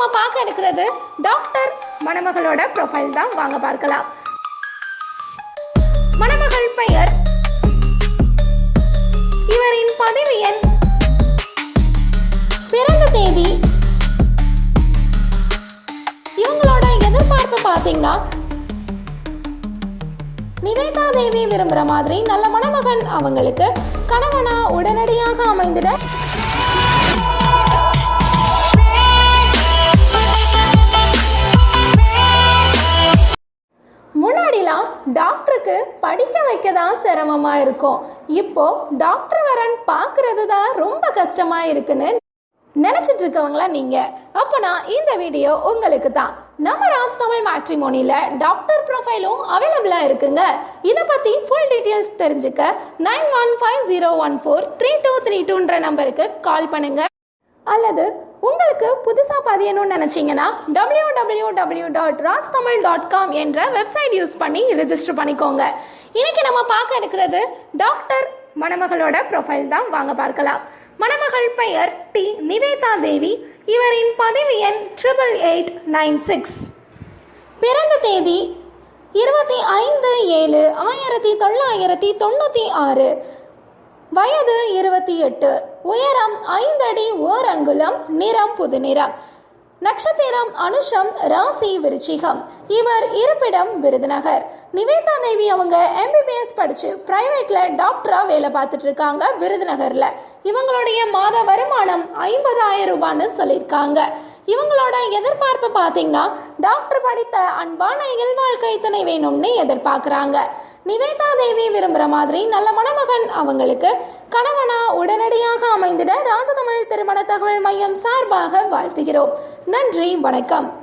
நம்ம பார்க்க இருக்கிறது டாக்டர் மணமகளோட ப்ரொஃபைல் தான். வாங்க பார்க்கலாம். மணமகள் பெயர் இவரின் பதவி எண் பிறந்த தேதி இவங்களோட எதிர்பார்ப்பு பார்த்தீங்கன்னா நிவேதா தேவி விரும்புகிற மாதிரி நல்ல மணமகன் அவங்களுக்கு கணவனா உடனடியாக அமைந்திட டாக்டருக்கு படிக்க வைக்க தான் சிரமமா இருக்கும். இப்போ டாக்டர் வரன் பார்க்கறது தான் ரொம்ப கஷ்டமா இருக்குன்னு நினச்சிட்டு இருக்கவங்களா நீங்க. அப்போனா இந்த வீடியோ உங்களுக்கு தான். நம்ம ராஜ் தமிழ் மேட்ரிமோனியில் டாக்டர் ப்ரொஃபைலும் அவைலபிளாக இருக்குங்க. இதை பற்றி ஃபுல் டீட்டெயில்ஸ் தெரிஞ்சுக்க nine one five zero one four three two three டூன்ற நம்பருக்கு கால் பண்ணுங்கள் அல்லது உங்களுக்கு புது பதியணும்னு நினச்சிங்கன்னா W W W dot Raj Tamil dot com என்ற வெப்சைட் யூஸ் பண்ணி ரிஜிஸ்டர் பண்ணிக்கோங்க. இன்றைக்கி நம்ம பார்க்க இருக்கிறது டாக்டர் மணமகளோட ப்ரொஃபைல் தான். வாங்க பார்க்கலாம். மணமகள் பெயர் டி. நிவேதா தேவி. இவரின் பதவி எண் ட்ரிபிள் எயிட் நைன் சிக்ஸ் பிறந்த தேதி இருபத்தி ஐந்து ஏழு ஆயிரத்தி தொள்ளாயிரத்தி தொண்ணூற்றி ஆறு. வயது இருபத்தி எட்டு. உயரம் ஐந்தடி ஓர் அங்குலம் நிறம் புது நிறம் நட்சத்திரம் அனுஷம் ராசி விருச்சிகம். இவர் இருப்பிடம் விருதுநகர். நிவேதா தேவி அவங்க எம்பிபிஎஸ் படிச்சு பிரைவேட்ல டாக்டரா வேலை பார்த்துட்டு இருக்காங்க விருதுநகர்ல. இவங்களுடைய மாத வருமானம் ஐம்பதாயிரம் ரூபான்னு சொல்லியிருக்காங்க. இவங்களோட எதிர்பார்ப்பு பார்த்தீங்கன்னா டாக்டர் படித்த அன்பான இயல்வாழ்க்கை துணை வேணும்னு எதிர்பார்க்குறாங்க. நிவேதா தேவி விரும்புகிற மாதிரி நல்ல மணமகன் அவங்களுக்கு கணவனா உடனடியாக அமைந்திட ராஜதமிழ் திருமண தகவல் மையம் சார்பாக வாழ்த்துகிறோம். நன்றி வணக்கம்.